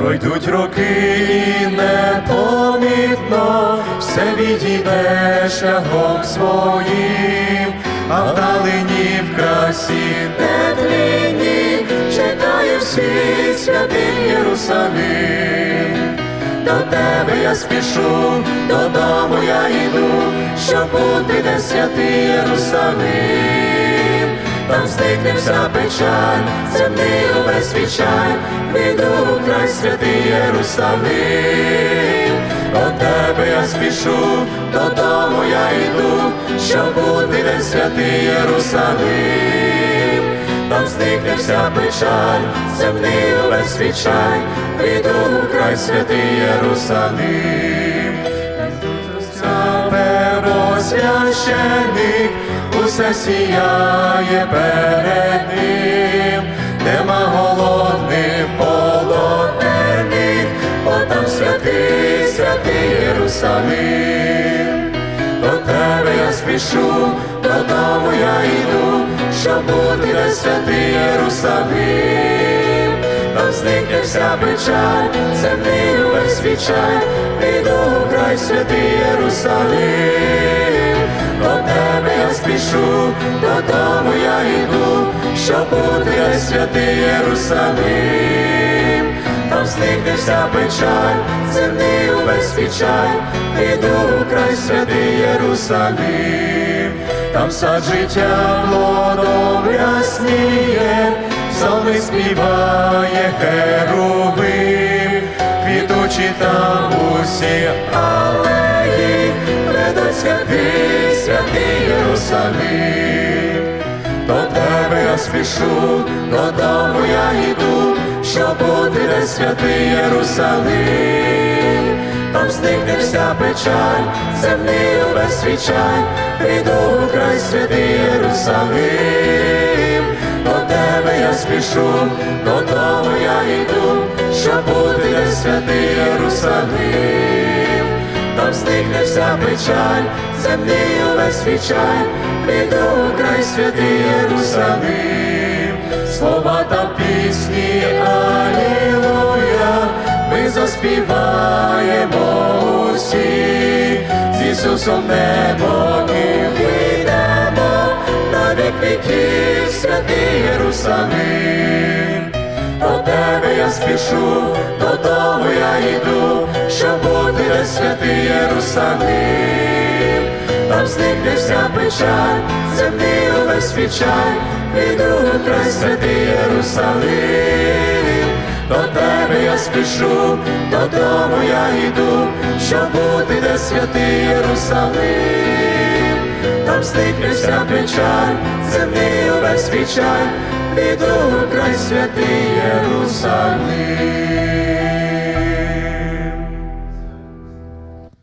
Пройдуть роки і непомітно все відійде шляхом своїм, а вдалині в красі нетлінні чекає всіх святий Єрусалим. До тебе я спішу, додому я йду, щоб бути де святий Єрусалим. Зникне вся печаль, земний увесь відчай, піду в край святий Єрусалим. До тебе я спішу, додому я йду, щоб бути де святий Єрусалим. Там зникне вся печаль, земний увесь відчай, піду в край святий Єрусалим. Первосвященик усе сіяє перед ним, нема голодних полонених, бо там святий, святий Єрусалим. До тебе я спішу, додому я йду, щоб бути де святий Єрусалим. Там зникне вся печаль, земний увесь відчай, піду в край святий Єрусалим. До тебе я спішу, додому я йду, щоб бути святий Єрусалим. Там зникне вся печаль, земний увесь відчай, піду в край святий Єрусалим. Там сад життя плодом рясніє, псалми співає херувим, квітучі там усі алеї, ведуть святий, святий До тебе я спішу, додому я йду, щоб бути де святий Єрусалим. Там зникне вся печаль, земний увесь відчай, піду в край святий Єрусалим. До тебе я спішу, додому я йду, щоб бути де святий Єрусалим. Там вся печаль, земний увесь відчай, піду край святий Єрусалим. Слова та пісні, Алілуя, ми заспіваємо усі, з Ісусом небо і вийдемо, на вік віків святий Єрусалим. До тебе я спішу, додому я йду, святий Єрусалим. Там зникне вся печаль, земний увесь піду в край святий Єрусалим. До тебе я спішу, додому я йду, щоб бути де святий Єрусалим. Там зникне вся печаль, земний увесь піду в край святий Єрусалим.